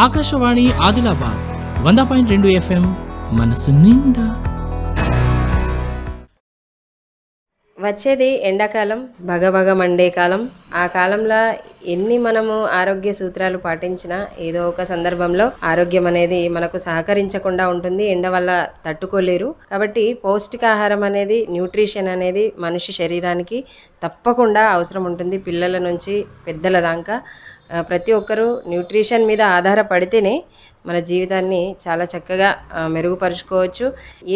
ఆకాశవాణి ఆదిలాబాద్ వంద పాయింట్ రెండు ఎఫ్ఎం మనసు నిండా. వచ్చేది ఎండాకాలం భగభగ మండే కాలం. ఆ కాలంలో ఎన్ని మనము ఆరోగ్య సూత్రాలు పాటించినా ఏదో ఒక సందర్భంలో ఆరోగ్యం అనేది మనకు సహకరించకుండా ఉంటుంది ఎండ వల్ల తట్టుకోలేరు. కాబట్టి పౌష్టికాహారం అనేది న్యూట్రిషన్ అనేది మనిషి శరీరానికి తప్పకుండా అవసరం ఉంటుంది. పిల్లల నుంచి పెద్దల దాకా ప్రతి ఒక్కరూ న్యూట్రిషన్ మీద ఆధారపడితేనే మన జీవితాన్ని చాలా చక్కగా మెరుగుపరుచుకోవచ్చు.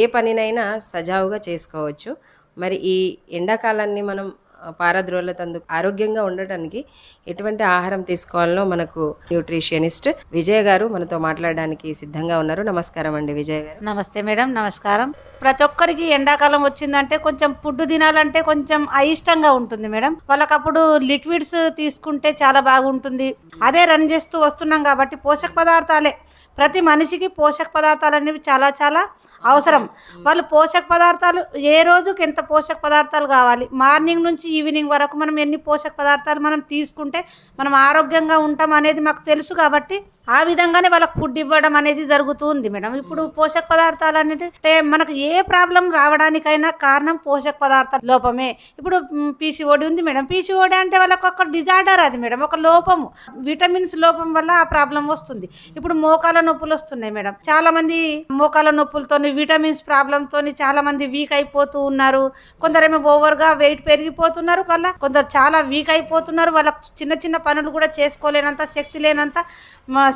ఏ పనినైనా సజావుగా చేసుకోవచ్చు. మరి ఈ ఎండాకాలాన్ని మనం పారద్రోలతందుకు ఆరోగ్యంగా ఉండటానికి ఎటువంటి ఆహారం తీసుకోవాలనో మనకు న్యూట్రిషనిస్ట్ విజయ్ గారు మనతో మాట్లాడడానికి సిద్ధంగా ఉన్నారు. నమస్కారం అండి విజయ్ గారు. నమస్తే మేడం నమస్కారం. ప్రతి ఒక్కరికి ఎండాకాలం వచ్చిందంటే కొంచెం ఫుడ్ తినాలంటే కొంచెం అయిష్టంగా ఉంటుంది మేడం. వాళ్ళకి అప్పుడు లిక్విడ్స్ తీసుకుంటే చాలా బాగుంటుంది. అదే రన్ చేస్తూ వస్తున్నాం కాబట్టి పోషక పదార్థాలే. ప్రతి మనిషికి పోషక పదార్థాలు అనేవి చాలా చాలా అవసరం. వాళ్ళు పోషక పదార్థాలు ఏ రోజుకి ఎంత పోషక పదార్థాలు కావాలి? మార్నింగ్ నుంచి ఈవినింగ్ వరకు మనం ఎన్ని పోషక పదార్థాలు మనం తీసుకుంటే మనం ఆరోగ్యంగా ఉంటాం అనేది మాకు తెలుసు కాబట్టి ఆ విధంగానే వాళ్ళకి ఫుడ్ ఇవ్వడం అనేది జరుగుతూ ఉంది మేడం. ఇప్పుడు పోషక పదార్థాలు అంటే మనకు ఏ ప్రాబ్లం రావడానికైనా కారణం పోషక పదార్థాల లోపమే. ఇప్పుడు పీసీఓడి ఉంది మేడం. పీసీఓడి అంటే వాళ్ళకి ఒక డిజార్డర్ అది మేడం. ఒక లోపము. విటమిన్స్ లోపం వల్ల ఆ ప్రాబ్లం వస్తుంది. ఇప్పుడు మోకాల నొప్పులు వస్తున్నాయి మేడం. చాలా మంది మోకాల నొప్పులతోని విటమిన్స్ ప్రాబ్లంతోని చాలా మంది వీక్ అయిపోతూ ఉన్నారు. కొందరేమో ఓవర్గా వెయిట్ పెరిగిపోతున్నారు. వల్ల కొందరు చాలా వీక్ అయిపోతున్నారు. వాళ్ళకు చిన్న చిన్న పనులు కూడా చేసుకోలేనంత శక్తి లేనంత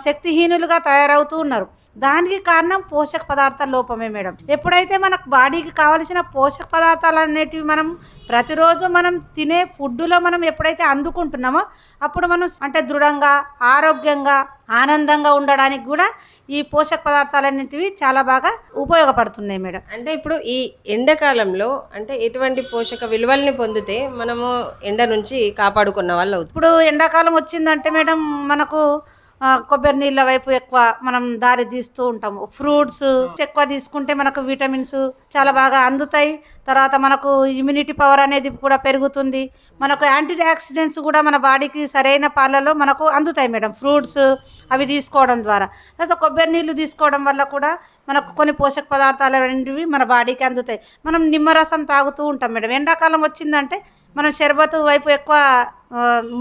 శక్తిహీనులుగా తయారవుతూ ఉన్నారు. దానికి కారణం పోషక పదార్థాల లోపమే మేడం. ఎప్పుడైతే మనకు బాడీకి కావలసిన పోషక పదార్థాలు అనేటివి మనం ప్రతిరోజు మనం తినే ఫుడ్లో మనం ఎప్పుడైతే అందుకుంటున్నామో అప్పుడు మనం అంటే దృఢంగా ఆరోగ్యంగా ఆనందంగా ఉండడానికి కూడా ఈ పోషక పదార్థాలన్నిటివి చాలా బాగా ఉపయోగపడుతున్నాయి మేడం. అంటే ఇప్పుడు ఈ ఎండాకాలంలో అంటే ఎటువంటి పోషక విలువల్ని పొందితే మనము ఎండ నుంచి కాపాడుకున్న వాళ్ళు ఇప్పుడు ఎండాకాలం వచ్చిందంటే మేడం మనకు కొబ్బరి నీళ్ళ వైపు ఎక్కువ మనం దారి తీస్తూ ఉంటాము. ఫ్రూట్స్ ఎక్కువ తీసుకుంటే మనకు విటమిన్స్ చాలా బాగా అందుతాయి. తర్వాత మనకు ఇమ్యూనిటీ పవర్ అనేది కూడా పెరుగుతుంది. మనకు యాంటీ ఆక్సిడెంట్స్ కూడా మన బాడీకి సరైన పాలలో మనకు అందుతాయి మేడం. ఫ్రూట్స్ అవి తీసుకోవడం ద్వారా. తర్వాత కొబ్బరి నీళ్ళు తీసుకోవడం వల్ల కూడా మనకు కొన్ని పోషక పదార్థాలు అనేవి మన బాడీకి అందుతాయి. మనం నిమ్మరసం తాగుతూ ఉంటాం మేడం. ఎండాకాలం వచ్చిందంటే మనం షర్బత్ వైపు ఎక్కువ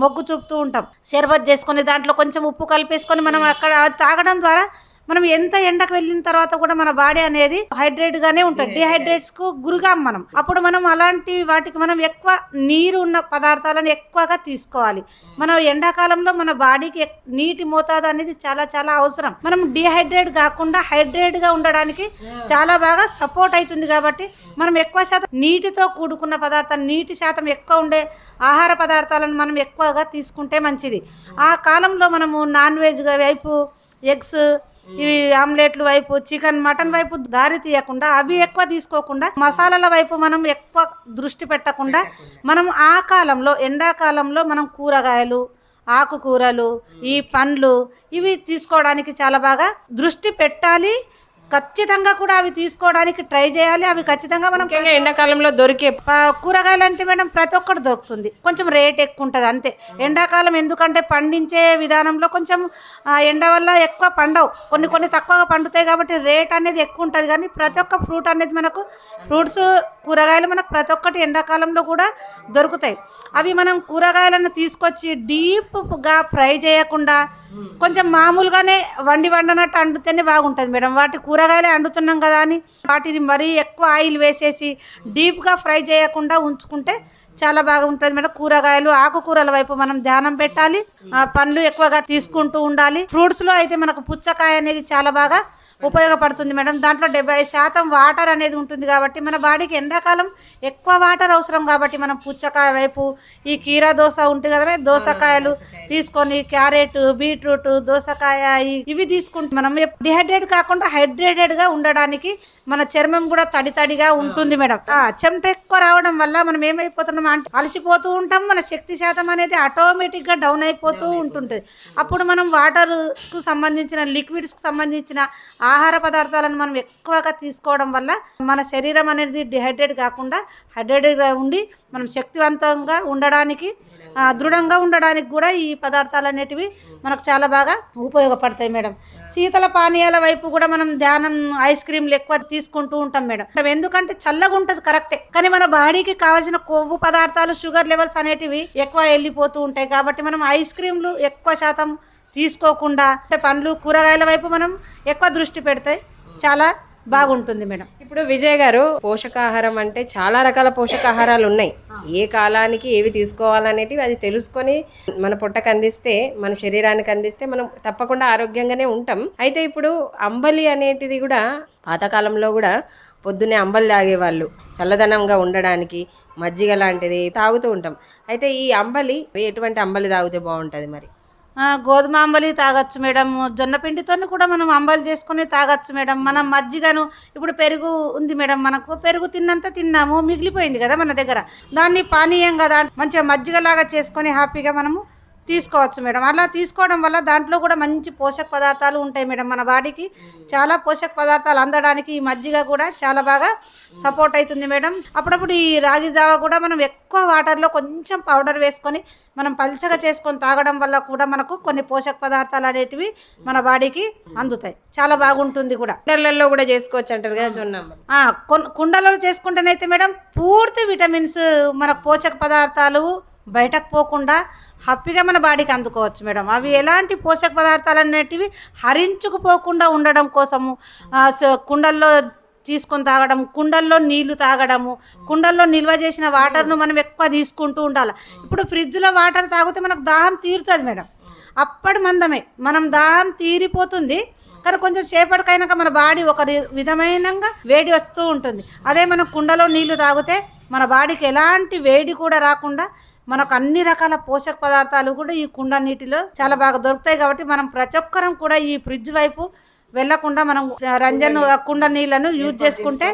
మొగ్గు చూపుతూ ఉంటాం. షర్బత్ చేసుకొని దాంట్లో కొంచెం ఉప్పు కలిపేసుకొని మనం అక్కడ తాగడం ద్వారా మనం ఎంత ఎండకు వెళ్ళిన తర్వాత కూడా మన బాడీ అనేది హైడ్రేట్ గానే ఉంటుంది. డిహైడ్రేట్స్కు గురిగాం మనం. అప్పుడు మనం అలాంటి వాటికి మనం ఎక్కువ నీరు ఉన్న పదార్థాలను ఎక్కువగా తీసుకోవాలి. మనం ఎండాకాలంలో మన బాడీకి నీటి మోతాదు అనేది చాలా చాలా అవసరం. మనం డిహైడ్రేట్ కాకుండా హైడ్రేట్గా ఉండడానికి చాలా బాగా సపోర్ట్ అవుతుంది కాబట్టి మనం ఎక్కువ శాతం నీటితో కూడుకున్న పదార్థాలు నీటి శాతం ఎక్కువ ఉండే ఆహార పదార్థాలను మనం ఎక్కువగా తీసుకుంటే మంచిది. ఆ కాలంలో మనము నాన్ వెజ్ వైపు ఎగ్స్ ఇవి ఆమ్లెట్లు వైపు చికెన్ మటన్ వైపు దారి తీయకుండా అవి ఎక్కువ తీసుకోకుండా మసాలాల వైపు మనం ఎక్కువ దృష్టి పెట్టకుండా మనం ఆ కాలంలో ఎండాకాలంలో మనం కూరగాయలు ఆకుకూరలు ఈ పండ్లు ఇవి తీసుకోవడానికి చాలా బాగా దృష్టి పెట్టాలి. ఖచ్చితంగా కూడా అవి తీసుకోవడానికి ట్రై చేయాలి. అవి ఖచ్చితంగా మనం ఎండాకాలంలో దొరికే కూరగాయలు అంటే మేడం ప్రతి ఒక్కటి దొరుకుతుంది. కొంచెం రేట్ ఎక్కువ ఉంటుంది అంతే. ఎండాకాలం ఎందుకంటే పండించే విధానంలో కొంచెం ఎండ వల్ల ఎక్కువ పండవు. కొన్ని కొన్ని తక్కువగా పండుతాయి కాబట్టి రేట్ అనేది ఎక్కువ ఉంటుంది. కానీ ప్రతి ఒక్క ఫ్రూట్ అనేది మనకు ఫ్రూట్స్ కూరగాయలు మనకు ప్రతి ఒక్కటి ఎండాకాలంలో కూడా దొరుకుతాయి. అవి మనం కూరగాయలను తీసుకొచ్చి డీప్గా ఫ్రై చేయకుండా కొంచెం మామూలుగానే వండి వండనట్టు వండితేనే బాగుంటుంది మేడం. వాటి కూరగాయలే అండుతున్నాం కదా అని వాటిని మరీ ఎక్కువ ఆయిల్ వేసేసి డీప్గా ఫ్రై చేయకుండా ఉంచుకుంటే చాలా బాగా ఉంటుంది మేడం. కూరగాయలు ఆకుకూరల వైపు మనం ధ్యానం పెట్టాలి. పండ్లు ఎక్కువగా తీసుకుంటూ ఉండాలి. ఫ్రూట్స్లో అయితే మనకు పుచ్చకాయ అనేది చాలా బాగా ఉపయోగపడుతుంది మేడం. దాంట్లో డెబ్బై శాతం వాటర్ అనేది ఉంటుంది కాబట్టి మన బాడీకి ఎండాకాలం ఎక్కువ వాటర్ అవసరం కాబట్టి మనం పుచ్చకాయ వైపు ఈ కీరా దోస ఉంటుంది కదా దోసకాయలు తీసుకొని క్యారెట్ బీట్రూట్ దోసకాయ ఇవి తీసుకుంటే మనం డిహైడ్రేట్ కాకుండా హైడ్రేటెడ్గా ఉండడానికి మన చర్మం కూడా తడి తడిగా ఉంటుంది మేడం. ఆ చెమట ఎక్కువ రావడం వల్ల మనం ఏమైపోతున్నాం అంటే అలసిపోతూ ఉంటాం. మన శక్తి శాతం అనేది ఆటోమేటిక్గా డౌన్ అయిపోతూ ఉంటుంటుంది. అప్పుడు మనం వాటర్కు సంబంధించిన లిక్విడ్స్కి సంబంధించిన ఆహార పదార్థాలను మనం ఎక్కువగా తీసుకోవడం వల్ల మన శరీరం అనేది డిహైడ్రేట్ కాకుండా హైడ్రేటెడ్గా ఉండి మనం శక్తివంతంగా ఉండడానికి దృఢంగా ఉండడానికి కూడా ఈ పదార్థాలు అనేటివి మనకు చాలా బాగా ఉపయోగపడతాయి మేడం. శీతల పానీయాల వైపు కూడా మనం ధ్యానం ఐస్ క్రీమ్లు ఎక్కువ తీసుకుంటూ ఉంటాం మేడం. ఎందుకంటే చల్లగా ఉంటుంది కరెక్టే. కానీ మన బాడీకి కావాల్సిన కొవ్వు పదార్థాలు షుగర్ లెవెల్స్ అనేటివి ఎక్కువ వెళ్ళిపోతూ ఉంటాయి. కాబట్టి మనం ఐస్ క్రీమ్లు ఎక్కువ శాతం తీసుకోకుండా అంటే పండ్లు కూరగాయల వైపు మనం ఎక్కువ దృష్టి పెడితే చాలా బాగుంటుంది మేడం. ఇప్పుడు విజయ్ గారు పోషకాహారం అంటే చాలా రకాల పోషకాహారాలు ఉన్నాయి. ఏ కాలానికి ఏవి తీసుకోవాలనేటివి అది తెలుసుకొని మన పొట్టకు అందిస్తే మన శరీరానికి అందిస్తే మనం తప్పకుండా ఆరోగ్యంగానే ఉంటాం. అయితే ఇప్పుడు అంబలి అనేటిది కూడా పాతకాలంలో కూడా పొద్దున్నే అంబలి తాగేవాళ్ళు. చల్లదనంగా ఉండడానికి మజ్జిగ లాంటిది తాగుతూ ఉంటాం. అయితే ఈ అంబలి ఎటువంటి అంబలి తాగితే బాగుంటుంది మరి? గోధుమ అంబలి తాగొచ్చు మేడం. జొన్న పిండితో కూడా మనం అంబలి చేసుకొని తాగొచ్చు మేడం. మనం మజ్జిగను ఇప్పుడు పెరుగు ఉంది మేడం మనకు. పెరుగు తిన్నంత తిన్నాము మిగిలిపోయింది కదా మన దగ్గర. దాన్ని పానీయం కదా మంచిగా మజ్జిగలాగా చేసుకొని హ్యాపీగా మనము తీసుకోవచ్చు మేడం. అలా తీసుకోవడం వల్ల దాంట్లో కూడా మంచి పోషక పదార్థాలు ఉంటాయి మేడం మన బాడీకి. చాలా పోషక పదార్థాలు అందడానికి ఈ మజ్జిగ కూడా చాలా బాగా సపోర్ట్ అవుతుంది మేడం. అప్పుడప్పుడు ఈ రాగి జావ కూడా మనం ఎక్కువ వాటర్లో కొంచెం పౌడర్ వేసుకొని మనం పల్చగా చేసుకొని తాగడం వల్ల కూడా మనకు కొన్ని పోషక పదార్థాలు అనేటివి మన బాడీకి అందుతాయి. చాలా బాగుంటుంది కూడా. కుండలలో కూడా చేసుకోవచ్చు అంటారు కదా జొన్న కుండలలో చేసుకుంటేనైతే మేడం పూర్తి విటమిన్స్ మన పోషక పదార్థాలు బయటకు పోకుండా హ్యాపీగా మన బాడీకి అందుకోవచ్చు మేడం. అవి ఎలాంటి పోషక పదార్థాలు అనేటివి హరించుకుపోకుండా ఉండడం కోసము కుండల్లో తీసుకొని తాగడం కుండల్లో నీళ్ళు తాగడము కుండల్లో నిల్వ చేసిన వాటర్ను మనం ఎక్కువ తీసుకుంటూ ఉండాలి. ఇప్పుడు ఫ్రిడ్జ్లో వాటర్ తాగితే మనకు దాహం తీరుతుంది మేడం. అప్పటి మందమే. మనం దాహం తీరిపోతుంది కానీ కొంచెం సేపటికైనాక మన బాడీ ఒక రి- విధమైనంగా వేడి వస్తూ ఉంటుంది. అదే మనం కుండలో నీళ్ళు తాగితే మన బాడీకి ఎలాంటి వేడి కూడా రాకుండా మనకు అన్ని రకాల పోషక పదార్థాలు కూడా ఈ కుండ నీటిలో చాలా బాగా దొరుకుతాయి కాబట్టి మనం ప్రతి ఒక్కరం కూడా ఈ ఫ్రిడ్జ్ వైపు వెళ్ళకుండా మనం రంజన్ కుండ నీళ్ళను యూజ్ చేసుకుంటే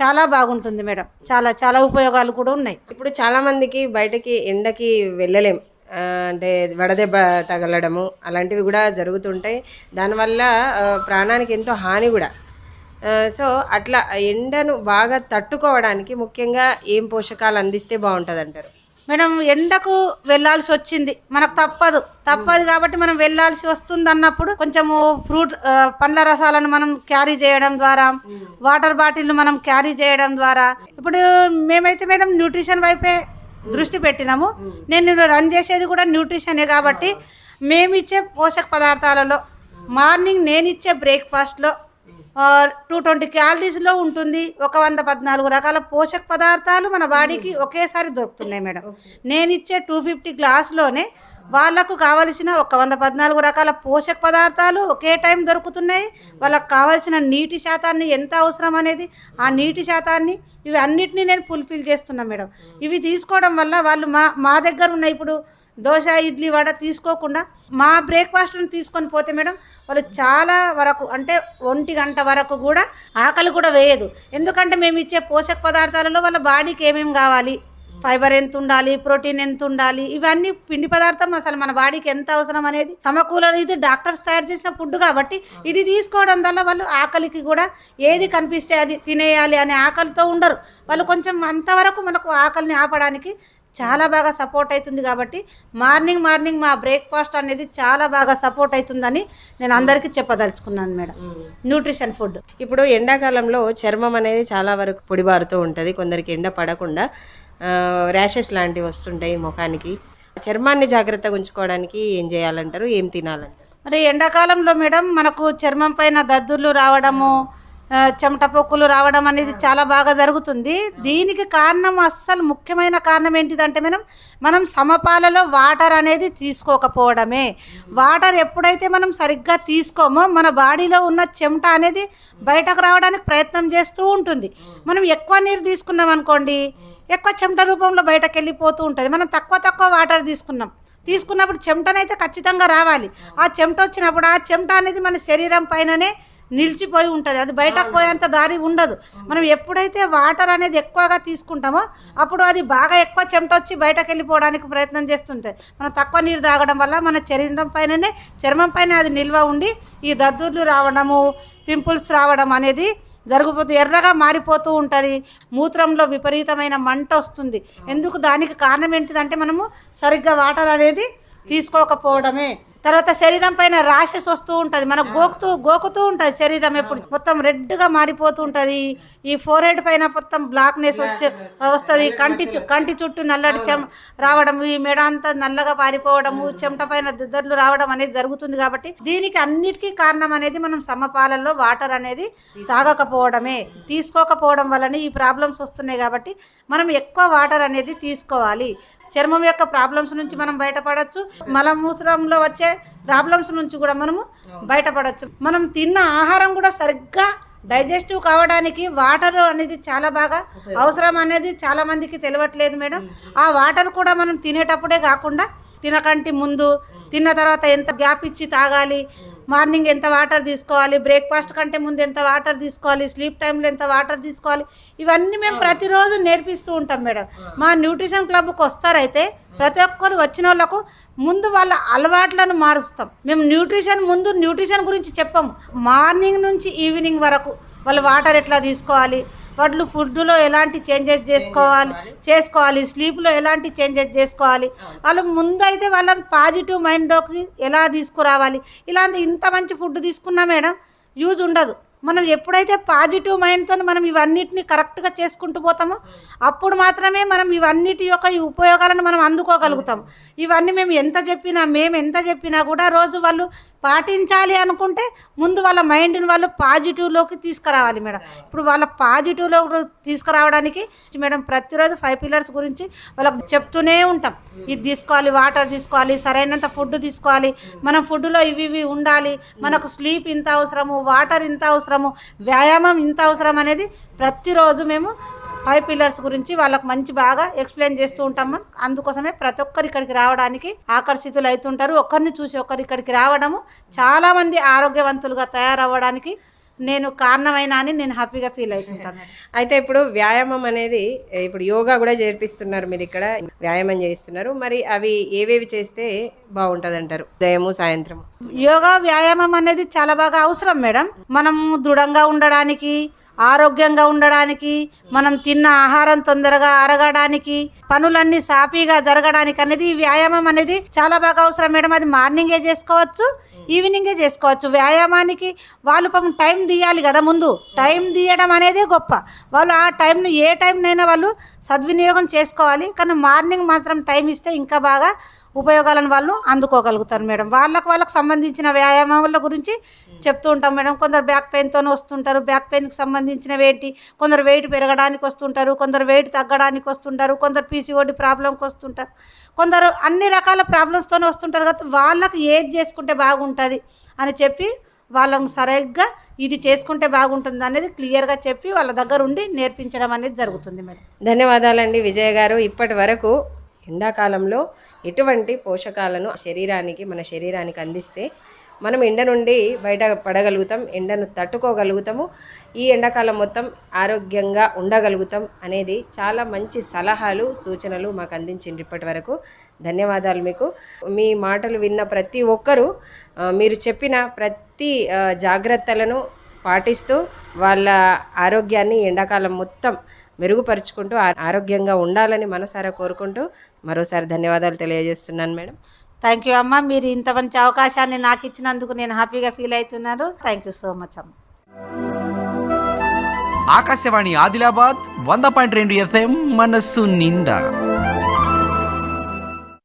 చాలా బాగుంటుంది మేడం. చాలా చాలా ఉపయోగాలు కూడా ఉన్నాయి. ఇప్పుడు చాలా మందికి బయటకి ఎండకి వెళ్ళలేం. అంటే వడదెబ్బ తగలడము అలాంటివి కూడా జరుగుతుంటాయి. దానివల్ల ప్రాణానికి ఎంతో హాని కూడా. సో అట్లా ఎండను బాగా తట్టుకోవడానికి ముఖ్యంగా ఏం పోషకాలు అందిస్తే బాగుంటుంది అంటారు మేడం ఎండకు వెళ్ళాల్సి వచ్చింది. మనకు తప్పదు. తప్పదు కాబట్టి మనం వెళ్ళాల్సి వస్తుంది అన్నప్పుడు కొంచెము ఫ్రూట్ పండ్ల రసాలను మనం క్యారీ చేయడం ద్వారా వాటర్ బాటిల్ మనం క్యారీ చేయడం ద్వారా. ఇప్పుడు మేమైతే మేడం న్యూట్రిషన్ వైపే దృష్టి పెట్టినాము. నేను రన్ చేసేది కూడా న్యూట్రిషనే కాబట్టి మేమిచ్చే పోషక పదార్థాలలో మార్నింగ్ నేను ఇచ్చే బ్రేక్ఫాస్ట్లో టూ ట్వంటీ క్యాలరీస్లో ఉంటుంది. ఒక వంద పద్నాలుగు రకాల పోషక పదార్థాలు మన బాడీకి ఒకేసారి దొరుకుతున్నాయి మేడం. నేను ఇచ్చే టూ ఫిఫ్టీ గ్లాస్లోనే వాళ్ళకు కావలసిన ఒక వంద పద్నాలుగు రకాల పోషక పదార్థాలు ఒకే టైం దొరుకుతున్నాయి. వాళ్ళకి కావాల్సిన నీటి శాతాన్ని ఎంత అవసరం అనేది ఆ నీటి శాతాన్ని ఇవి అన్నిటినీ నేను ఫుల్ఫిల్ చేస్తున్నాను మేడం. ఇవి తీసుకోవడం వల్ల వాళ్ళు మా మా దగ్గర ఉన్న ఇప్పుడు దోశ ఇడ్లీ వడ తీసుకోకుండా మా బ్రేక్ఫాస్ట్ని తీసుకొని పోతే మేడం వాళ్ళు చాలా వరకు అంటే ఒంటి గంట వరకు కూడా ఆకలి కూడా వేయదు. ఎందుకంటే మేము ఇచ్చే పోషక పదార్థాలలో వాళ్ళ బాడీకి ఏమేమి కావాలి? ఫైబర్ ఎంత ఉండాలి? ప్రోటీన్ ఎంత ఉండాలి? ఇవన్నీ పిండి పదార్థం అసలు మన బాడీకి ఎంత అవసరం అనేది తమకూల ఇది డాక్టర్స్ తయారు చేసిన ఫుడ్ కాబట్టి ఇది తీసుకోవడం వల్ల వాళ్ళు ఆకలికి కూడా ఏది కనిపిస్తే అది తినేయాలి అనే ఆకలితో ఉండరు. వాళ్ళు కొంచెం అంతవరకు మనకు ఆకలిని ఆపడానికి చాలా బాగా సపోర్ట్ అవుతుంది కాబట్టి మార్నింగ్ మార్నింగ్ మా బ్రేక్ఫాస్ట్ అనేది చాలా బాగా సపోర్ట్ అవుతుందని నేను అందరికీ చెప్పదలుచుకున్నాను మేడం. న్యూట్రిషన్ ఫుడ్ ఇప్పుడు ఎండాకాలంలో చర్మం అనేది చాలా వరకు పొడిబారుతూ ఉంటుంది కొందరికి ఎండ పడకుండా. ర్యాషెస్ లాంటివి వస్తుంటాయి ముఖానికి. చర్మాన్ని జాగ్రత్తగా ఉంచుకోవడానికి ఏం చేయాలంటారు ఏం తినాలంటారు? మరి ఎండాకాలంలో మేడం మనకు చర్మం పైన దద్దుర్లు రావడము చెమట పొక్కులు రావడం అనేది చాలా బాగా జరుగుతుంది. దీనికి కారణం అస్సలు ముఖ్యమైన కారణం ఏంటిదంటే మనం మనం సమపాలలో వాటర్ అనేది తీసుకోకపోవడమే. వాటర్ ఎప్పుడైతే మనం సరిగ్గా తీసుకోమో మన బాడీలో ఉన్న చెమట అనేది బయటకు రావడానికి ప్రయత్నం చేస్తూ ఉంటుంది. మనం ఎక్కువ నీరు తీసుకున్నాం అనుకోండి ఎక్కువ చెమట రూపంలో బయటకు వెళ్ళిపోతూ ఉంటుంది. మనం తక్కువ తక్కువ వాటర్ తీసుకున్నాం. తీసుకున్నప్పుడు చెమటనైతే ఖచ్చితంగా రావాలి. ఆ చెమట వచ్చినప్పుడు ఆ చెమట అనేది మన శరీరం పైననే నిలిచిపోయి ఉంటుంది. అది బయటకు పోయేంత దారి ఉండదు. మనం ఎప్పుడైతే వాటర్ అనేది ఎక్కువగా తీసుకుంటామో అప్పుడు అది బాగా ఎక్కువ చెమట వచ్చి బయటకు వెళ్ళిపోవడానికి ప్రయత్నం చేస్తుంటుంది మనం తక్కువ నీరు తాగడం వల్ల మన శరీరం పైననే చర్మం పైన అది నిల్వ ఉండి ఈ దద్దుర్లు రావడము పింపుల్స్ రావడం అనేది జరుగుతుంది. ఎర్రగా మారిపోతూ ఉంటుంది. మూత్రంలో విపరీతమైన మంట వస్తుంది. ఎందుకు దానికి కారణం ఏంటిదంటే మనము సరిగ్గా వాటర్ అనేది తీసుకోకపోవడమే. తర్వాత శరీరం పైన ర్యాషెస్ వస్తూ ఉంటుంది. మనకు గోకుతూ గోకుతూ ఉంటుంది శరీరం ఎప్పుడు. మొత్తం రెడ్గా మారిపోతూ ఉంటుంది. ఈ ఫోర్ హెడ్ పైన మొత్తం బ్లాక్నెస్ వచ్చి వస్తుంది. కంటి చు- కంటి చుట్టూ నల్లటి చెమ రావడం ఈ మెడ అంతా నల్లగా పారిపోవడము చెమట పైన దిద్దర్లు రావడం అనేది జరుగుతుంది కాబట్టి దీనికి అన్నిటికీ కారణం అనేది మనం సమపాలల్లో వాటర్ అనేది తాగకపోవడమే. తీసుకోకపోవడం వల్లనే ఈ ప్రాబ్లమ్స్ వస్తున్నాయి కాబట్టి మనం ఎక్కువ వాటర్ అనేది తీసుకోవాలి. చర్మం యొక్క ప్రాబ్లమ్స్ నుంచి మనం బయటపడవచ్చు మలమూత్రంలో వచ్చే ప్రాబ్లమ్స్ నుంచి కూడా మనము బయటపడవచ్చు మనం తిన్న ఆహారం కూడా సరిగ్గా డైజెస్టివ్ కావడానికి వాటర్ అనేది చాలా బాగా అవసరం అనేది చాలా మందికి తెలియట్లేదు మేడం. ఆ వాటర్ కూడా మనం తినేటప్పుడే కాకుండా తినకంటి ముందు తిన్న తర్వాత ఎంత గ్యాప్ ఇచ్చి తాగాలి మార్నింగ్ ఎంత వాటర్ తీసుకోవాలి? బ్రేక్ఫాస్ట్ కంటే ముందు ఎంత వాటర్ తీసుకోవాలి? స్లీప్ టైంలో ఎంత వాటర్ తీసుకోవాలి? ఇవన్నీ మేము ప్రతిరోజు నేర్పిస్తూ ఉంటాం మేడం. మా న్యూట్రిషన్ క్లబ్కి వస్తారైతే ప్రతి ఒక్కరు వచ్చిన వాళ్ళకు ముందు వాళ్ళ అలవాట్లను మారుస్తాం. మేము న్యూట్రిషన్ ముందు న్యూట్రిషన్ గురించి చెప్పాము. మార్నింగ్ నుంచి ఈవినింగ్ వరకు వాళ్ళు వాటర్ ఎట్లా తీసుకోవాలి? వాళ్ళు ఫుడ్లో ఎలాంటి చేంజెస్ చేసుకోవాలి చేసుకోవాలి. స్లీప్లో ఎలాంటి చేంజెస్ చేసుకోవాలి? వాళ్ళు ముందైతే వాళ్ళని పాజిటివ్ మైండ్లోకి ఎలా తీసుకురావాలి? ఇలాంటి ఇంత మంచి ఫుడ్ తీసుకున్నా మేడం యూజ్ ఉండదు. మనం ఎప్పుడైతే పాజిటివ్ మైండ్తో మనం ఇవన్నిటిని కరెక్ట్గా చేసుకుంటూ పోతామో అప్పుడు మాత్రమే మనం ఇవన్నిటి యొక్క ఈ ఉపయోగాలను మనం అందుకోగలుగుతాం. ఇవన్నీ మేము ఎంత చెప్పినా మేము ఎంత చెప్పినా కూడా రోజు వాళ్ళు పాటించాలి అనుకుంటే ముందు వాళ్ళ మైండ్ని వాళ్ళు పాజిటివ్లోకి తీసుకురావాలి మేడం. ఇప్పుడు వాళ్ళ పాజిటివ్లో తీసుకురావడానికి మేడం ప్రతిరోజు ఫైవ్ పిల్లర్స్ గురించి వాళ్ళకి చెప్తూనే ఉంటాం. ఇది తీసుకోవాలి వాటర్ తీసుకోవాలి సరైనంత ఫుడ్ తీసుకోవాలి. మనం ఫుడ్లో ఇవి ఇవి ఉండాలి. మనకు స్లీప్ ఇంత అవసరము వాటర్ ఇంత అవసరం అవసరము వ్యాయామం ఇంత అవసరం అనేది ప్రతిరోజు మేము ఫైవ్ పిల్లర్స్ గురించి వాళ్ళకి మంచి బాగా ఎక్స్ప్లెయిన్ చేస్తూ ఉంటాము. అందుకోసమే ప్రతి ఒక్కరు ఇక్కడికి రావడానికి ఆకర్షితులు అవుతుంటారు ఒకరిని చూసి ఒకరు ఇక్కడికి రావడము చాలామంది ఆరోగ్యవంతులుగా తయారవ్వడానికి నేను కారణమైన అని నేను హ్యాపీగా ఫీల్ అవుతుంటాను అయితే ఇప్పుడు వ్యాయామం అనేది ఇప్పుడు యోగా కూడా చేర్పిస్తున్నారు మీరు ఇక్కడ. వ్యాయామం చేయిస్తున్నారు. మరి అవి ఏవేవి చేస్తే బాగుంటుంది అంటారు ఉదయము సాయంత్రం యోగా వ్యాయామం అనేది చాలా బాగా అవసరం మేడం. మనం దృఢంగా ఉండడానికి ఆరోగ్యంగా ఉండడానికి మనం తిన్న ఆహారం తొందరగా అరగడానికి పనులన్నీ సాఫీగా జరగడానికి అనేది వ్యాయామం అనేది చాలా బాగా అవసరం మేడం. అది మార్నింగే చేసుకోవచ్చు ఈవినింగే చేసుకోవచ్చు. వ్యాయామానికి వాళ్ళు పాపం టైం తీయాలి కదా ముందు. టైం తీయడం అనేదే గొప్ప. వాళ్ళు ఆ టైంను ఏ టైంనైనా వాళ్ళు సద్వినియోగం చేసుకోవాలి. కానీ మార్నింగ్ మాత్రం టైం ఇస్తే ఇంకా బాగా ఉపయోగాలను వాళ్ళు అందుకోగలుగుతారు మేడం. వాళ్ళకు వాళ్ళకు సంబంధించిన వ్యాయామాల గురించి చెప్తూ ఉంటాం మేడం. కొందరు బ్యాక్ పెయిన్తో వస్తుంటారు. బ్యాక్ పెయిన్కి సంబంధించినవి ఏంటి? కొందరు వెయిట్ పెరగడానికి వస్తుంటారు. కొందరు వెయిట్ తగ్గడానికి వస్తుంటారు. కొందరు పీసీఓడి ప్రాబ్లంకి వస్తుంటారు. కొందరు అన్ని రకాల ప్రాబ్లమ్స్తో వస్తుంటారు కాబట్టి వాళ్ళకు ఏది చేసుకుంటే బాగుంటుంది అని చెప్పి వాళ్ళను సరిగ్గా ఇది చేసుకుంటే బాగుంటుంది అనేది క్లియర్గా చెప్పి వాళ్ళ దగ్గర ఉండి నేర్పించడం అనేది జరుగుతుంది మేడం. ధన్యవాదాలండి విజయ్ గారు. ఇప్పటి వరకు ఎండాకాలంలో ఎటువంటి పోషకాలను శరీరానికి మన శరీరానికి అందిస్తే మనం ఎండ నుండి బయట పడగలుగుతాం ఎండను తట్టుకోగలుగుతాము ఈ ఎండాకాలం మొత్తం ఆరోగ్యంగా ఉండగలుగుతాం అనేది చాలా మంచి సలహాలు సూచనలు మాకు అందించింది ఇప్పటి వరకు ధన్యవాదాలు మీకు. మీ మాటలు విన్న ప్రతి ఒక్కరూ మీరు చెప్పిన ప్రతి జాగ్రత్తలను పాటిస్తూ వాళ్ళ ఆరోగ్యాన్ని ఎండాకాలం మొత్తం మెరుగుపరుచుకుంటూ ఆరోగ్యంగా ఉండాలని మనసారా కోరుకుంటూ మరోసారి ధన్యవాదాలు తెలియజేస్తున్నాను మేడం. థ్యాంక్ యూ అమ్మ. మీరు ఇంత మంచి అవకాశాన్ని నాకు ఇచ్చినందుకు నేను హ్యాపీగా ఫీల్ అవుతున్నాను. థ్యాంక్ యూ సో మచ్ అమ్మ. ఆకాశవాణి ఆదిలాబాద్ వంద పాయింట్ రెండు ఎఫ్ఎం మనస్సు నిండా.